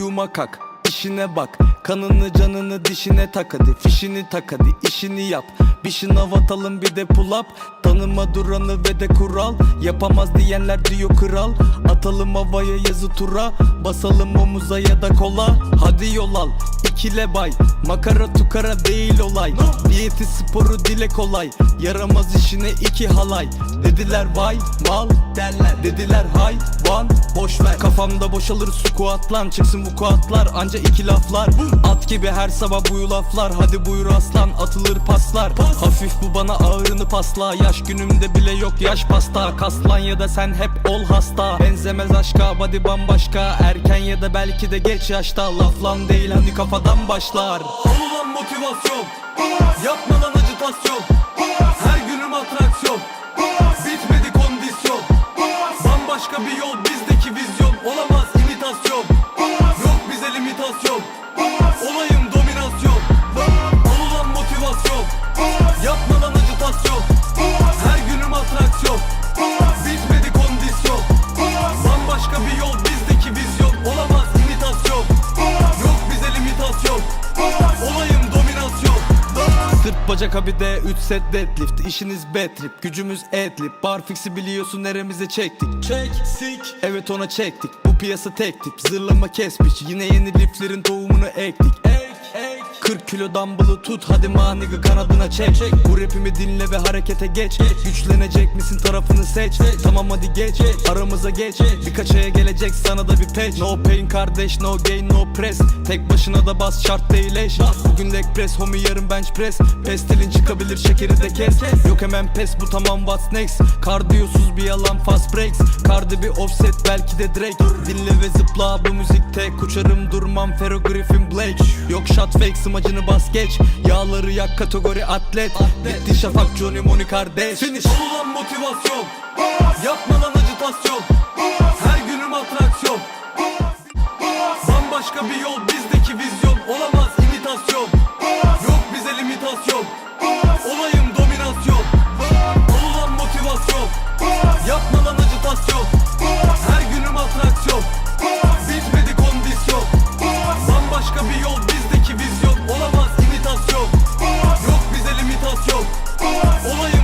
uyuma kalk işine bak. Kanını canını dişine tak hadi Fişini tak hadi işini yap. Bir şınav atalım bir de pull up. Tanıma duranı ve de kural. Yapamaz diyenler diyor kral. Atalım havaya yazı tura. Basalım omuza ya da kola. Hadi yol al ikile bay. Makara tukara değil olay. Diyeti sporu dile kolay. Yaramaz işine iki halay. Dediler vay mal derler. Dediler hayvan boş ver. Kafamda boşalır squatlan Çıksın bu kuatlar anca iki laflar. At gibi her sabah bu yulaflar Hadi buyur aslan atılır paslar. Hafif bu bana ağırını pasla. Yaş günümde bile yok yaş pasta. Kaslan ya da sen hep ol hasta. Benzemez aşka body bambaşka. Erken ya da belki de geç yaşta. Laflan değil hani kafadan başlar. Olulan motivasyon. Yapma lan acitasyon. Her günüm atraksiyon. Bitmedi kondisyon. Bambaşka bir yol bacak abi de 3 set deadlift. İşiniz bad trip gücümüz adlib Bar fix'i biliyorsun neremize çektik? Çek sik. Evet ona çektik. Bu piyasa tek tip. Zırlama kes piç Yine yeni liflerin tohumunu ektik. Ek ek 40 kilo dumbbell'ı tut hadi maniga kanadına çek. Bu rapimi dinle ve harekete geç. Güçlenecek misin tarafını seç. Tamam hadi geç. Aramıza geç. Birkaç aya gelecek sana da bir patch No pain kardeş no gain no press. Tek başına da bas şart değil eş. Bugün leg press homie yarın bench press. Pestilin çıkabilir şekeri de kes. Yok hemen pes bu tamam what's next? Kardiyosuz bir yalan fast breaks. Kardı bir offset belki de Drake. Dinle ve zıpla bu müzikte Uçarım durmam. Fero Griffin Blake. Yok shot fake amacını bas geç Yağları yak kategori atlet, atlet. Bitti şafak Johnny Moni kardeş Finish Ol motivasyon Bas. Yapma lan acitasyon Bas. Her günüm atraksiyon Bas. Bambaşka bir yol bizdeki vizyon Olamaz imitasyon Bas. Yok bize limitasyon Bas. Olayım dominasyon Ol lan motivasyon Bas. Yapma lan acitasyon Bas. Her günüm atraksiyon Bas. Bitmedi kondisyon Bas. Bambaşka bir yol Olay